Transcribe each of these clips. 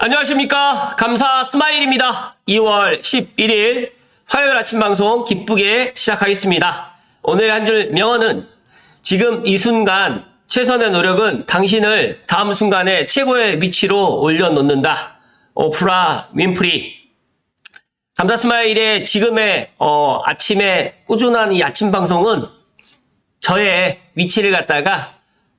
안녕하십니까. 감사 스마일입니다. 2월 11일 화요일 아침 방송 기쁘게 시작하겠습니다. 오늘 한 줄 명언은 지금 이 순간 최선의 노력은 당신을 다음 순간에 최고의 위치로 올려놓는다. 오프라 윈프리. 감사 스마일의 지금의 어, 아침에 꾸준한 이 아침 방송은 저의 위치를 갖다가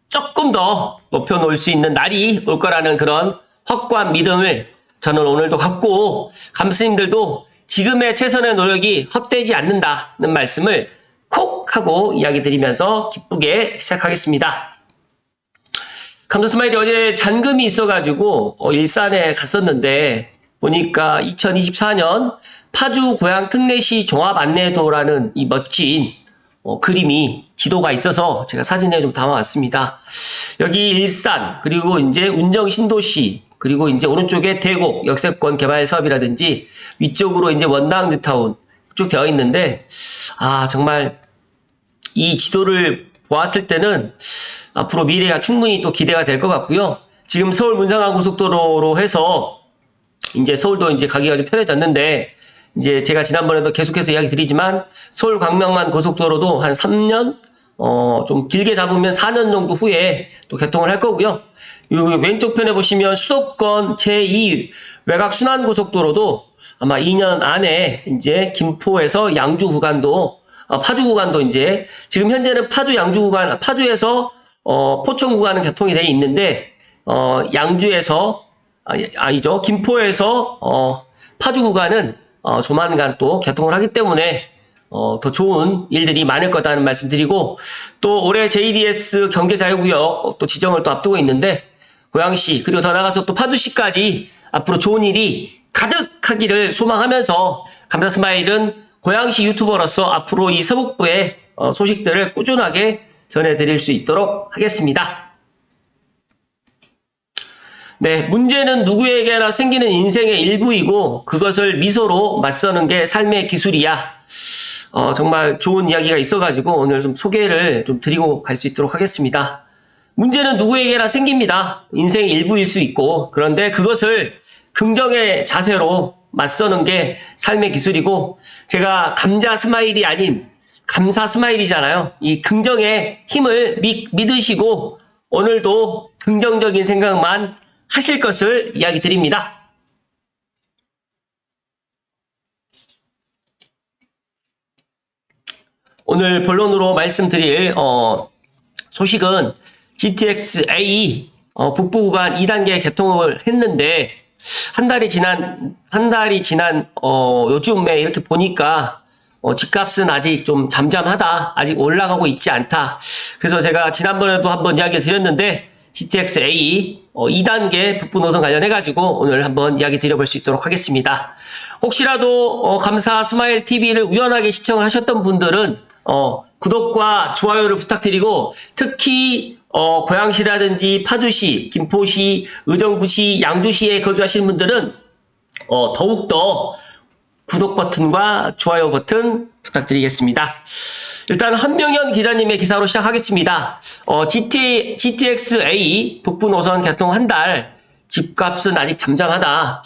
조금 더 높여 놓을 수 있는 날이 올 거라는 그런 확고한 믿음을 저는 오늘도 갖고 감스님들도 지금의 최선의 노력이 헛되지 않는다는 말씀을 콕 하고 이야기 드리면서 기쁘게 시작하겠습니다. 감사 스마일이 어제 잔금이 있어가지고 어, 일산에 갔었는데 보니까 2024년 파주 고향 특례시 종합 안내도라는 이 멋진 어, 그림이 지도가 있어서 제가 사진에 좀 담아왔습니다. 여기 일산 그리고 이제 운정 신도시 그리고 이제 오른쪽에 대곡 역세권 개발 사업이라든지 위쪽으로 이제 원당 뉴타운 쭉 되어 있는데 아 정말 이 지도를 보았을 때는 앞으로 미래가 충분히 또 기대가 될 것 같고요. 지금 서울 문상항 고속도로로 해서 이제 서울도 이제 가기가 좀 편해졌는데 이제 제가 지난번에도 계속해서 이야기 드리지만 서울 광명만 고속도로도 한 3년 어 좀 길게 잡으면 4년 정도 후에 또 개통을 할 거고요. 이 왼쪽 편에 보시면 수도권 제2 외곽 순환 고속도로도 아마 2년 안에 이제 김포에서 양주 구간도 어, 파주 구간도 이제 지금 현재는 파주 양주 구간 파주에서 어, 포천 구간은 개통이 돼 있는데 어, 양주에서 아니, 아니죠. 김포에서 어, 파주 구간은 어, 조만간 또 개통을 하기 때문에 어, 더 좋은 일들이 많을 거다는 말씀드리고 또 올해 JDS 경제자유구역 또 지정을 또 앞두고 있는데 고양시 그리고 더 나가서 또 파주시까지 앞으로 좋은 일이 가득하기를 소망하면서 감사 스마일은 고양시 유튜버로서 앞으로 이 서북부의 어, 소식들을 꾸준하게 전해드릴 수 있도록 하겠습니다. 네, 문제는 누구에게나 생기는 인생의 일부이고 그것을 미소로 맞서는 게 삶의 기술이야. 어, 정말 좋은 이야기가 있어가지고 오늘 좀 소개를 좀 드리고 갈 수 있도록 하겠습니다. 문제는 누구에게나 생깁니다. 인생의 일부일 수 있고 그런데 그것을 긍정의 자세로 맞서는 게 삶의 기술이고 제가 감자 스마일이 아닌 감사 스마일이잖아요. 이 긍정의 힘을 믿, 믿으시고 오늘도 긍정적인 생각만 하실 것을 이야기 드립니다. 오늘 본론으로 말씀드릴 어, 소식은 GTX A 어, 북부 구간 2단계 개통을 했는데 한 달이 지난 한 달이 지난 어, 요즘에 이렇게 보니까 어, 집값은 아직 좀 잠잠하다. 아직 올라가고 있지 않다. 그래서 제가 지난번에도 한번 이야기를 드렸는데 GTX A 어, 2단계 북부 노선 관련해 가지고 오늘 한번 이야기 드려볼 수 있도록 하겠습니다. 혹시라도 어, 감사 스마일 TV를 우연하게 시청을 하셨던 분들은 어, 구독과 좋아요를 부탁드리고 특히 어, 고양시라든지 파주시, 김포시, 의정부시, 양주시에 거주하시는 분들은 어, 더욱더 구독 버튼과 좋아요 버튼 부탁드리겠습니다. 일단 한명현 기자님의 기사로 시작하겠습니다. 어, GT, GTX A 북부 노선 개통 한 달, 집값은 아직 잠잠하다.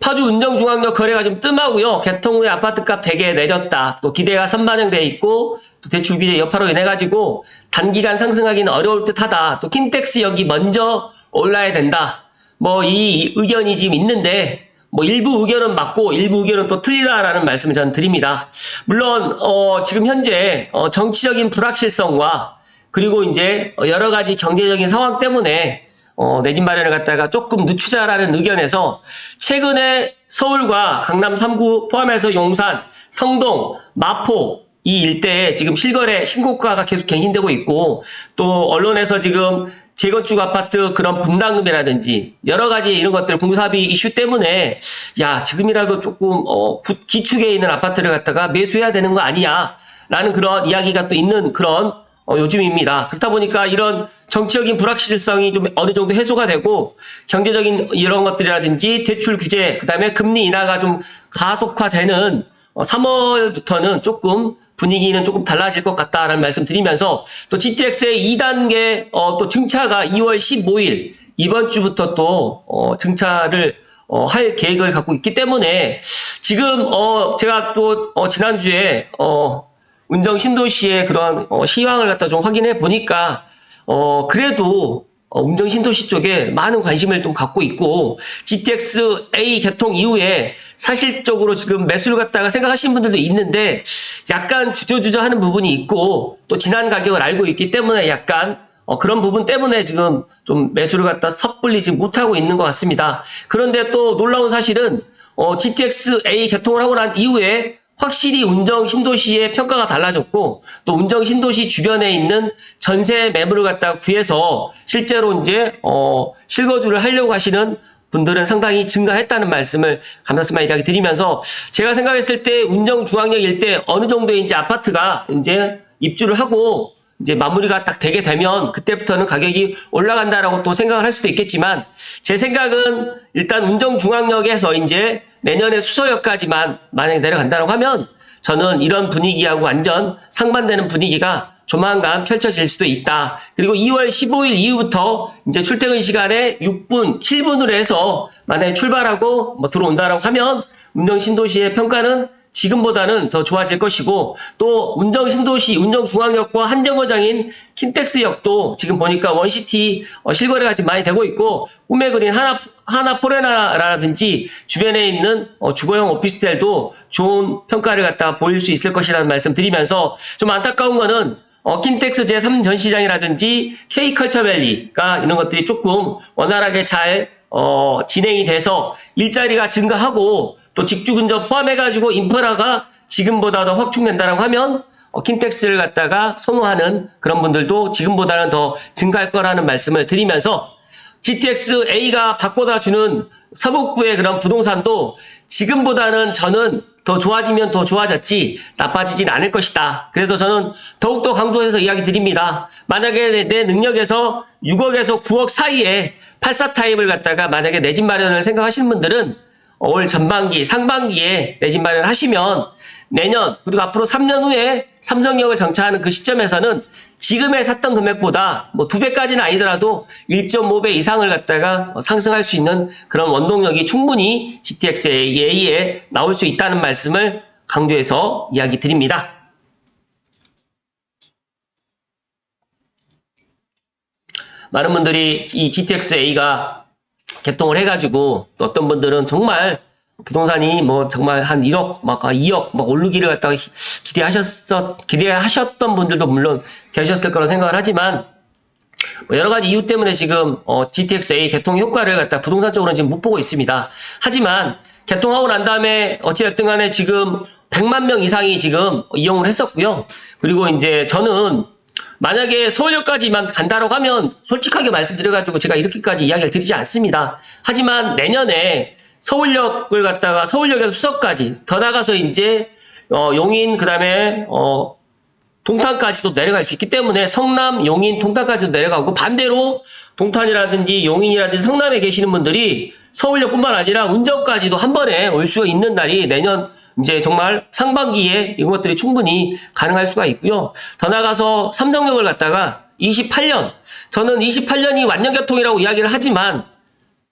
파주 운정중앙역 거래가 좀 뜸하고요. 개통 후에 아파트값 되게 내렸다. 또 기대가 선반영돼 있고 또 대출 규제 여파로 인해 가지고 단기간 상승하기는 어려울 듯하다. 또 킨텍스 여기 먼저 올라야 된다. 뭐 이 의견이 지금 있는데 뭐 일부 의견은 맞고 일부 의견은 또 틀리다라는 말씀을 저는 드립니다. 물론 어 지금 현재 어 정치적인 불확실성과 그리고 이제 여러 가지 경제적인 상황 때문에 어, 내집 마련을 갖다가 조금 늦추자라는 의견에서 최근에 서울과 강남 3구 포함해서 용산, 성동, 마포 이 일대에 지금 실거래 신고가가 계속 갱신되고 있고 또 언론에서 지금 재건축 아파트 그런 분담금이라든지 여러 가지 이런 것들 공사비 이슈 때문에 야 지금이라도 조금 어, 구- 기축에 있는 아파트를 갖다가 매수해야 되는 거 아니야 라는 그런 이야기가 또 있는 그런 어, 요즘입니다. 그렇다 보니까 이런 정치적인 불확실성이 좀 어느 정도 해소가 되고 경제적인 이런 것들이라든지 대출 규제, 그 다음에 금리 인하가 좀 가속화되는 3월부터는 조금 분위기는 조금 달라질 것 같다라는 말씀 드리면서 또 GTX의 2단계 어, 또 증차가 2월 15일 이번 주부터 또 어, 증차를 어, 할 계획을 갖고 있기 때문에 지금 어, 제가 또 어, 지난주에 어, 운정 신도시의 그런 어, 시황을 갖다 좀 확인해 보니까 어, 그래도 어, 운정 신도시 쪽에 많은 관심을 좀 갖고 있고 GTX A 개통 이후에 사실적으로 지금 매수를 갖다가 생각하시는 분들도 있는데 약간 주저주저하는 부분이 있고 또 지난 가격을 알고 있기 때문에 약간 어, 그런 부분 때문에 지금 좀 매수를 갖다 섣불리지 못하고 있는 것 같습니다. 그런데 또 놀라운 사실은 어, GTX A 개통을 하고 난 이후에 확실히 운정 신도시의 평가가 달라졌고 또 운정 신도시 주변에 있는 전세 매물을 갖다 구해서 실제로 이제 어, 실거주를 하려고 하시는 분들은 상당히 증가했다는 말씀을 감사스마일 이야기 드리면서 제가 생각했을 때 운정 중앙역 일대 어느 정도의 이제 아파트가 이제 입주를 하고 이제 마무리가 딱 되게 되면 그때부터는 가격이 올라간다라고 또 생각을 할 수도 있겠지만 제 생각은 일단 운정 중앙역에서 이제 내년에 수서역까지만 만약에 내려간다고 하면 저는 이런 분위기하고 완전 상반되는 분위기가 조만간 펼쳐질 수도 있다. 그리고 2월 15일 이후부터 이제 출퇴근 시간에 6분, 7분으로 해서 만약에 출발하고 뭐 들어온다라고 하면 운정 신도시의 평가는 지금보다는 더 좋아질 것이고 또 운정 신도시 운정 중앙역과 한정거장인 킨텍스역도 지금 보니까 원시티 어, 실거래가 지금 많이 되고 있고 꿈의 그린 하나 하나 포레나라든지 주변에 있는 어, 주거용 오피스텔도 좋은 평가를 갖다 보일 수 있을 것이라는 말씀 드리면서 좀 안타까운 거는 어, 킨텍스 제3전시장이라든지 K컬처밸리가 이런 것들이 조금 원활하게 잘 어, 진행이 돼서 일자리가 증가하고 또 직주 근접 포함해가지고 인프라가 지금보다 더 확충된다고 하면 어, 킨텍스를 갖다가 선호하는 그런 분들도 지금보다는 더 증가할 거라는 말씀을 드리면서 GTX A가 바꿔다 주는 서북부의 그런 부동산도 지금보다는 저는 더 좋아지면 더 좋아졌지 나빠지진 않을 것이다. 그래서 저는 더욱더 강조해서 이야기 드립니다. 만약에 내, 내 능력에서 6억에서 9억 사이에 84 타입을 갖다가 만약에 내 집 마련을 생각하시는 분들은 올 전반기, 상반기에 내 집 마련을 하시면 내년 그리고 앞으로 3년 후에 삼성역을 정차하는 그 시점에서는 지금에 샀던 금액보다 뭐 두 배까지는 아니더라도 1.5배 이상을 갖다가 상승할 수 있는 그런 원동력이 충분히 GTX A에 나올 수 있다는 말씀을 강조해서 이야기 드립니다. 많은 분들이 이 GTX A가 개통을 해가지고 또 어떤 분들은 정말 부동산이 뭐 정말 한 1억 막 2억 막 오르기를 갖다가 기대하셨었 기대하셨던 분들도 물론 계셨을 거라 생각을 하지만 뭐 여러 가지 이유 때문에 지금 어, GTX-A 개통 효과를 갖다 부동산 쪽으로는 지금 못 보고 있습니다. 하지만 개통하고 난 다음에 어찌됐든 간에 지금 100만 명 이상이 지금 이용을 했었고요. 그리고 이제 저는 만약에 서울역까지만 간다라고 하면 솔직하게 말씀드려가지고 제가 이렇게까지 이야기를 드리지 않습니다. 하지만 내년에 서울역을 갖다가 서울역에서 수석까지 더 나가서 이제 어, 용인 그다음에 어, 동탄까지도 내려갈 수 있기 때문에 성남, 용인, 동탄까지도 내려가고 반대로 동탄이라든지 용인이라든지 성남에 계시는 분들이 서울역뿐만 아니라 운전까지도 한 번에 올 수가 있는 날이 내년 이제 정말 상반기에 이런 것들이 충분히 가능할 수가 있고요. 더 나가서 삼성역을 갖다가 28년 저는 28년이 완전교통이라고 이야기를 하지만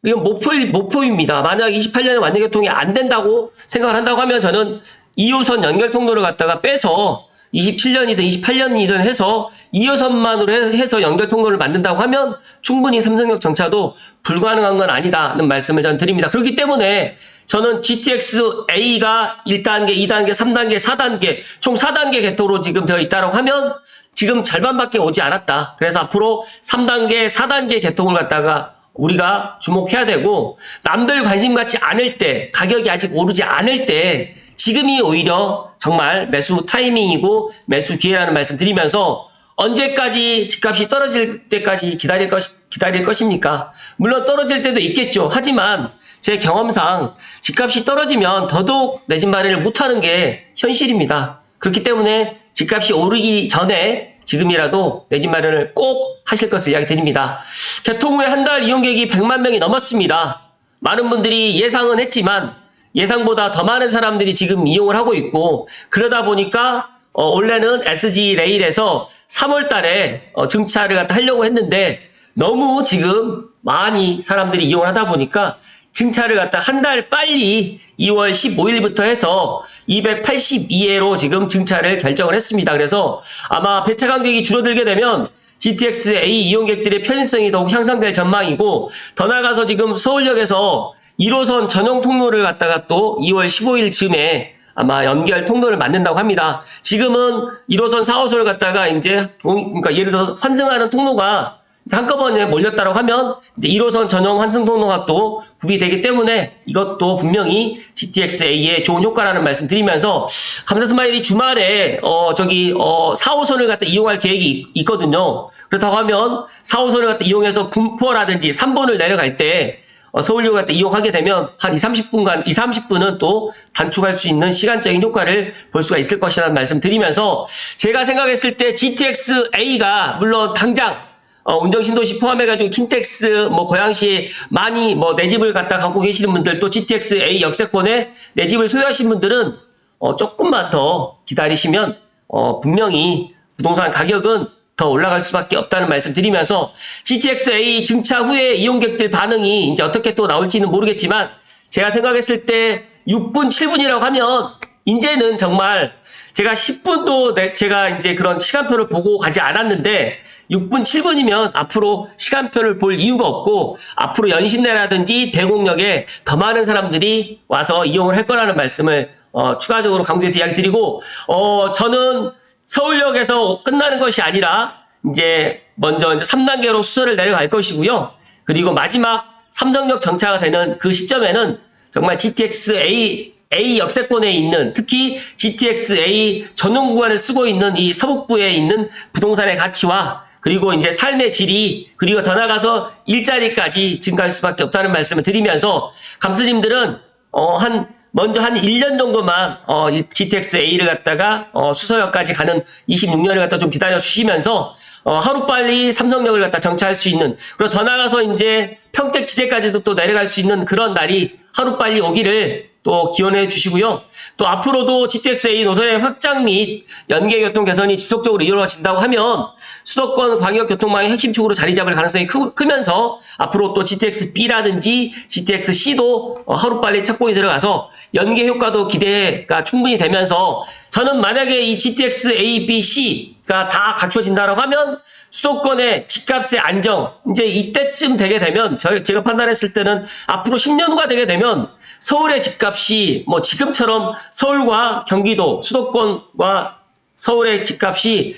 이건 목표, 목표입니다. 만약 28년에 완전교통이 안 된다고 생각을 한다고 하면 저는 2호선 연결 통로를 갖다가 빼서 27년이든 28년이든 해서 2호선만으로 해서 연결 통로를 만든다고 하면 충분히 삼성역 정차도 불가능한 건 아니다는 말씀을 전 드립니다. 그렇기 때문에 저는 GTX A가 1단계, 2단계, 3단계, 4단계, 총 4단계 개통으로 지금 되어 있다고 하면 지금 절반밖에 오지 않았다. 그래서 앞으로 3단계, 4단계 개통을 갖다가 우리가 주목해야 되고 남들 관심 갖지 않을 때 가격이 아직 오르지 않을 때 지금이 오히려 정말 매수 타이밍이고 매수 기회라는 말씀 드리면서 언제까지 집값이 떨어질 때까지 기다릴 것 기다릴 것입니까? 물론 떨어질 때도 있겠죠. 하지만 제 경험상 집값이 떨어지면 더더욱 내 집 마련을 못하는 게 현실입니다. 그렇기 때문에 집값이 오르기 전에 지금이라도 내 집 마련을 꼭 하실 것을 이야기 드립니다. 개통 후에 한 달 이용객이 100만 명이 넘었습니다. 많은 분들이 예상은 했지만 예상보다 더 많은 사람들이 지금 이용을 하고 있고 그러다 보니까 어, 원래는 SG 레일에서 3월 달에 어, 증차를 갖다 하려고 했는데 너무 지금 많이 사람들이 이용을 하다 보니까 증차를 갖다 한 달 빨리 2월 15일부터 해서 282회로 지금 증차를 결정을 했습니다. 그래서 아마 배차 간격이 줄어들게 되면 GTX A 이용객들의 편의성이 더욱 향상될 전망이고 더 나아가서 지금 서울역에서 1호선 전용 통로를 갖다가 또 2월 15일 즈음에 아마 연결 통로를 만든다고 합니다. 지금은 1호선 4호선을 갖다가 이제 동- 그러니까 예를 들어서 환승하는 통로가 한꺼번에 몰렸다고 하면 이제 1호선 전용 환승 통로가 또 구비되기 때문에 이것도 분명히 GTX-A의 좋은 효과라는 말씀 드리면서 감사 스마일이 주말에 어 저기 어 4호선을 갖다 이용할 계획이 있- 있거든요. 그렇다고 하면 4호선을 갖다 이용해서 군포라든지 3번을 내려갈 때 어, 서울역 갖다 이용하게 되면 한 2, 30분간, 2, 30분은 또 단축할 수 있는 시간적인 효과를 볼 수가 있을 것이라는 말씀 드리면서 제가 생각했을 때 GTX A가 물론 당장 어, 운정 신도시 포함해가지고 킨텍스, 뭐, 고양시에 많이 뭐, 내 집을 갖다 갖고 계시는 분들, 또 GTX A 역세권에 내 집을 소유하신 분들은, 어, 조금만 더 기다리시면, 어, 분명히 부동산 가격은 더 올라갈 수밖에 없다는 말씀 드리면서, GTX A 증차 후에 이용객들 반응이 이제 어떻게 또 나올지는 모르겠지만, 제가 생각했을 때 6분, 7분이라고 하면, 이제는 정말 제가 10분도 제가 이제 그런 시간표를 보고 가지 않았는데 6분, 7분이면 앞으로 시간표를 볼 이유가 없고 앞으로 연신내라든지 대공역에 더 많은 사람들이 와서 이용을 할 거라는 말씀을 어, 추가적으로 강조해서 이야기 드리고 어, 저는 서울역에서 끝나는 것이 아니라 이제 먼저 이제 3단계로 수서를 내려갈 것이고요. 그리고 마지막 삼정역 정차가 되는 그 시점에는 정말 GTX A A 역세권에 있는 특히 GTX A 전용 구간을 쓰고 있는 이 서북부에 있는 부동산의 가치와 그리고 이제 삶의 질이 그리고 더 나가서 일자리까지 증가할 수밖에 없다는 말씀을 드리면서 감스님들은 어한 먼저 한 1년 정도만 어, 이 GTX A를 갖다가 어, 수서역까지 가는 26년을 갖다 좀 기다려 주시면서 어, 하루빨리 삼성역을 갖다 정차할 수 있는 그리고 더 나가서 이제 평택 지제까지도 또 내려갈 수 있는 그런 날이 하루빨리 오기를 또 기원해 주시고요. 또 앞으로도 GTX-A 노선의 확장 및 연계 교통 개선이 지속적으로 이루어진다고 하면 수도권 광역 교통망의 핵심 축으로 자리 잡을 가능성이 크, 크면서 앞으로 또 GTX-B라든지 GTX-C도 어, 하루빨리 착공이 들어가서 연계 효과도 기대가 충분히 되면서 저는 만약에 이 GTX-A, B, C가 다 갖춰진다고 하면 수도권의 집값의 안정 이제 이때쯤 되게 되면 저- 제가 판단했을 때는 앞으로 10년 후가 되게 되면 서울의 집값이 뭐 지금처럼 서울과 경기도 수도권과 서울의 집값이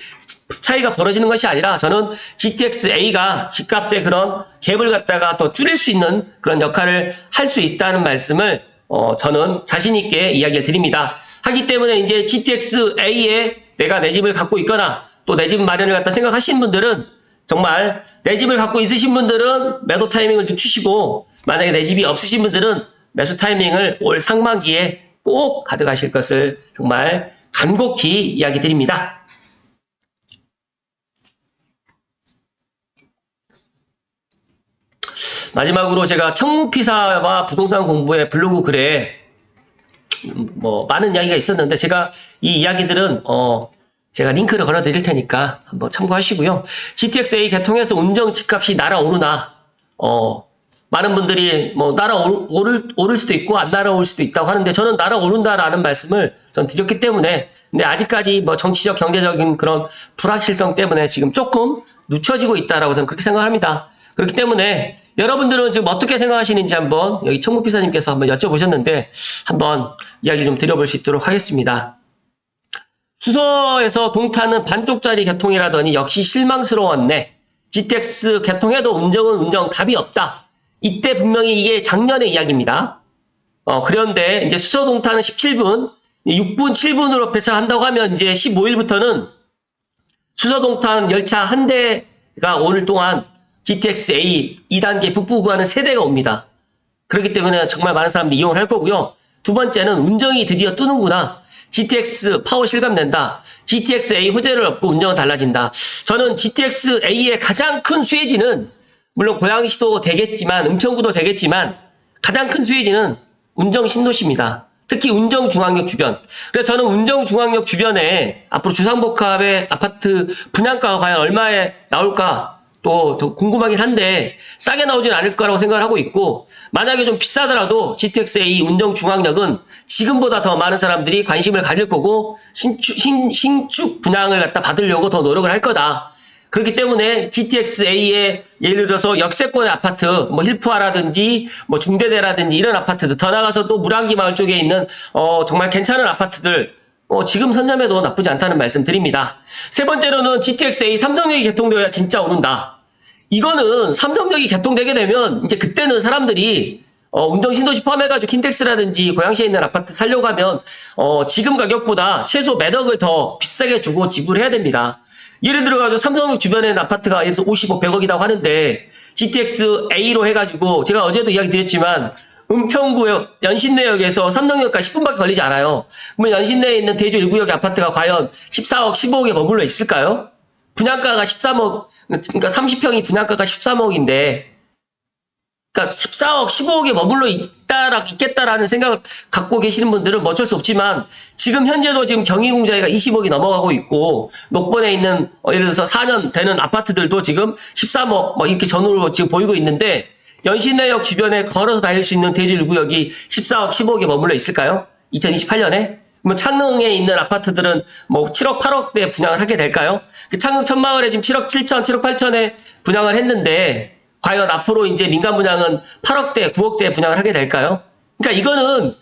차이가 벌어지는 것이 아니라 저는 GTX A가 집값의 그런 갭을 갖다가 더 줄일 수 있는 그런 역할을 할 수 있다는 말씀을 어, 저는 자신 있게 이야기를 드립니다. 하기 때문에 이제 GTX A에 내가 내 집을 갖고 있거나 또 내 집 마련을 갖다 생각하시는 분들은 정말 내 집을 갖고 있으신 분들은 매도 타이밍을 늦추시고 만약에 내 집이 없으신 분들은 매수 타이밍을 올 상반기에 꼭 가져가실 것을 정말 간곡히 이야기 드립니다. 마지막으로 제가 청무피사와 부동산 공부의 블로그 글에 뭐 많은 이야기가 있었는데 제가 이 이야기들은 어 제가 링크를 걸어 드릴 테니까 한번 참고하시고요. GTX-A 개통해서 운정 집값이 날아오르나 어 많은 분들이 뭐 날아오를 오를, 수도 있고 안 날아올 수도 있다고 하는데 저는 날아오른다라는 말씀을 전 드렸기 때문에 근데 아직까지 뭐 정치적 경제적인 그런 불확실성 때문에 지금 조금 늦춰지고 있다라고 저는 그렇게 생각합니다. 그렇기 때문에 여러분들은 지금 어떻게 생각하시는지 한번 여기 청무피사님께서 한번 여쭤보셨는데 한번 이야기 좀 드려볼 수 있도록 하겠습니다. 수서에서 동탄은 반쪽짜리 개통이라더니 역시 실망스러웠네. GTX 개통해도 운정은 운정 답이 없다. 이때 분명히 이게 작년의 이야기입니다. 어, 그런데 이제 수서 동탄은 17분, 6분, 7분으로 배차한다고 하면 이제 15일부터는 수서 동탄 열차 한 대가 오늘 동안 GTX-A 2단계 북부 구간은 3대가 옵니다. 그렇기 때문에 정말 많은 사람들이 이용을 할 거고요. 두 번째는 운정이 드디어 뜨는구나. GTX 파워 실감낸다. GTX-A 호재를 얻고 운정은 달라진다. 저는 GTX-A의 가장 큰 수혜지는 물론 고양시도 되겠지만 은평구도 되겠지만 가장 큰 수혜지는 운정 신도시입니다. 특히 운정 중앙역 주변. 그래서 저는 운정 중앙역 주변에 앞으로 주상복합의 아파트 분양가가 과연 얼마에 나올까 또좀 궁금하긴 한데 싸게 나오진 않을 거라고 생각을 하고 있고 만약에 좀 비싸더라도 GTX의 이 운정 중앙력은 지금보다 더 많은 사람들이 관심을 가질 거고 신축, 신, 신축 분양을 갖다 받으려고 더 노력을 할 거다. 그렇기 때문에 GTX-A의 예를 들어서 역세권의 아파트, 뭐 힐프아라든지 뭐 중대대라든지 이런 아파트들 더 나가서 또 물안기 마을 쪽에 있는 어 정말 괜찮은 아파트들 어 지금 선점해도 나쁘지 않다는 말씀 드립니다. 세 번째로는 GTX-A 삼성역이 개통되어야 진짜 오른다. 이거는 삼성역이 개통되게 되면 이제 그때는 사람들이 어, 운정 신도시 포함해가지고 킨텍스라든지 고양시에 있는 아파트 살려고 하면 어, 지금 가격보다 최소 몇 억을 더 비싸게 주고 지불해야 됩니다. 예를 들어가지고 삼성역 주변에 아파트가 예를 들어서 50억, 100억이라고 하는데 GTX A로 해가지고 제가 어제도 이야기 드렸지만 은평구역 연신내역에서 삼성역까지 10분밖에 걸리지 않아요. 그러면 연신내에 있는 대주 1구역의 아파트가 과연 14억, 15억에 머물러 있을까요? 분양가가 13억, 그러니까 30평이 분양가가 13억인데 그러니까 14억, 15억에 머물러 있다라, 있겠다라는 생각을 갖고 계시는 분들은 뭐 어쩔 수 없지만 지금 현재도 지금 경희공자가 20억이 넘어가고 있고 녹번에 있는 어, 예를 들어서 4년 되는 아파트들도 지금 13억 뭐 이렇게 전후로 지금 보이고 있는데 연신내역 주변에 걸어서 다닐 수 있는 대주 1구역이 14억, 15억에 머물러 있을까요? 2028년에? 뭐 창릉에 있는 아파트들은 뭐 7억, 8억대 분양을 하게 될까요? 그 창릉 천마을에 지금 7억 7천, 7억 8천에 분양을 했는데 과연 앞으로 이제 민간 분양은 8억대, 9억대 분양을 하게 될까요? 그러니까 이거는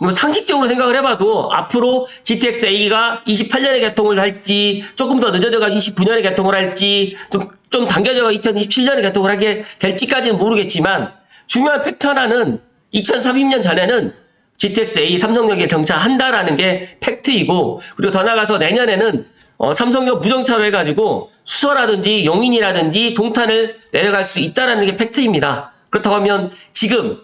뭐 상식적으로 생각을 해봐도 앞으로 GTX-A가 28년에 개통을 할지 조금 더 늦어져가 29년에 개통을 할지 좀, 좀 당겨져가 2027년에 개통을 하게 될지까지는 모르겠지만 중요한 팩트 하나는 2030년 전에는 GTX-A 삼성역에 정차한다라는 게 팩트이고 그리고 더 나가서 내년에는 어, 삼성역 무정차로 해가지고 수서라든지 용인이라든지 동탄을 내려갈 수 있다라는 게 팩트입니다. 그렇다고 하면 지금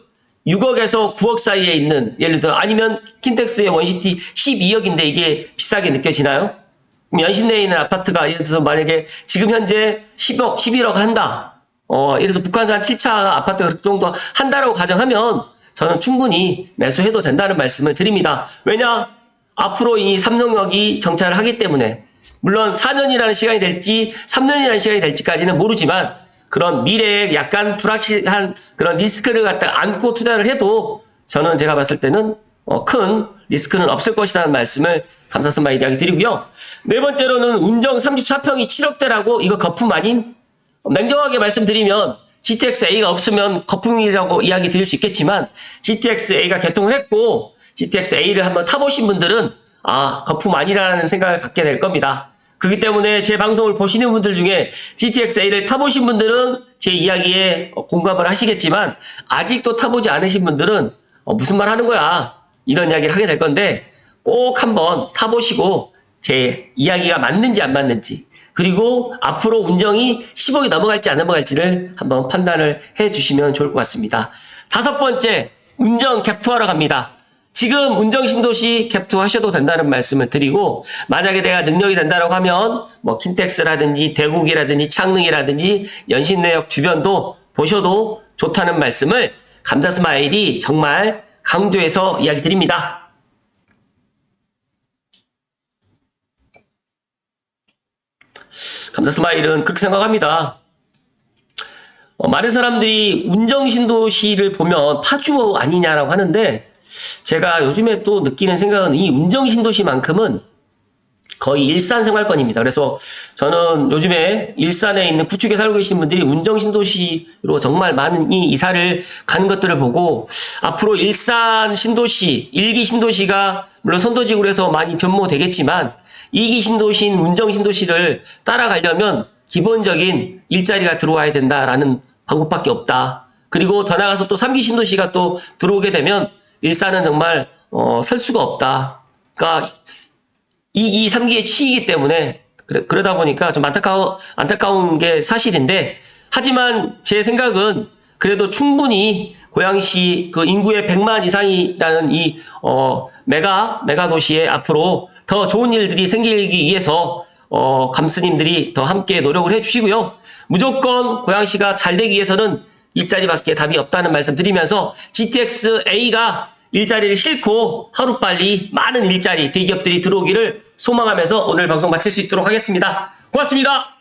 6억에서 9억 사이에 있는 예를 들어 아니면 킨텍스의 원시티 12억인데 이게 비싸게 느껴지나요? 그럼 연신 내에 있는 아파트가 예를 들어서 만약에 지금 현재 10억, 11억 한다. 어, 예를 들어서 북한산 7차 아파트가 그 정도 한다라고 가정하면 저는 충분히 매수해도 된다는 말씀을 드립니다. 왜냐? 앞으로 이 삼성역이 정차를 하기 때문에 물론 4년이라는 시간이 될지 3년이라는 시간이 될지까지는 모르지만 그런 미래에 약간 불확실한 그런 리스크를 갖다 안고 투자를 해도 저는 제가 봤을 때는 어, 큰 리스크는 없을 것이라는 말씀을 감사스마일 이야기 드리고요. 네 번째로는 운정 34평이 7억대라고 이거 거품 아닌 냉정하게 말씀드리면 GTX-A가 없으면 거품이라고 이야기 드릴 수 있겠지만 GTX-A가 개통을 했고 GTX-A를 한번 타보신 분들은 아 거품 아니라는 생각을 갖게 될 겁니다. 그렇기 때문에 제 방송을 보시는 분들 중에 GTX-A를 타보신 분들은 제 이야기에 공감을 하시겠지만 아직도 타보지 않으신 분들은 어, 무슨 말 하는 거야 이런 이야기를 하게 될 건데 꼭 한번 타보시고 제 이야기가 맞는지 안 맞는지 그리고 앞으로 운정이 10억이 넘어갈지 안 넘어갈지를 한번 판단을 해 주시면 좋을 것 같습니다. 다섯 번째, 운정 갭투하러 갑니다. 지금 운정 신도시 갭투 하셔도 된다는 말씀을 드리고 만약에 내가 능력이 된다고 하면 뭐 킨텍스라든지 대국이라든지 창릉이라든지 연신내역 주변도 보셔도 좋다는 말씀을 감사스마일이 정말 강조해서 이야기 드립니다. 감사 스마일은 그렇게 생각합니다. 어, 많은 사람들이 운정신도시를 보면 파주 아니냐라고 하는데 제가 요즘에 또 느끼는 생각은 이 운정신도시만큼은 거의 일산 생활권입니다. 그래서 저는 요즘에 일산에 있는 구축에 살고 계신 분들이 운정 신도시로 정말 많은 이 이사를 가는 것들을 보고 앞으로 일산 신도시, 일기 신도시가 물론 선도지구로 해서 많이 변모되겠지만 이기 신도시인 운정 신도시를 따라가려면 기본적인 일자리가 들어와야 된다라는 방법밖에 없다. 그리고 더 나가서 또 3기 신도시가 또 들어오게 되면 일산은 정말 어, 설 수가 없다. 그러니까 2기, 3기의 치이기 때문에 그래, 그러다 보니까 좀 안타까워, 안타까운 게 사실인데 하지만 제 생각은 그래도 충분히 고양시 그 인구의 100만 이상이라는 이 어, 메가 메가 도시에 앞으로 더 좋은 일들이 생기기 위해서 어, 감스님들이 더 함께 노력을 해주시고요. 무조건 고양시가 잘 되기 위해서는 일자리밖에 답이 없다는 말씀 드리면서 GTX A가 일자리를 싣고 하루빨리 많은 일자리 대기업들이 들어오기를 소망하면서 오늘 방송 마칠 수 있도록 하겠습니다. 고맙습니다.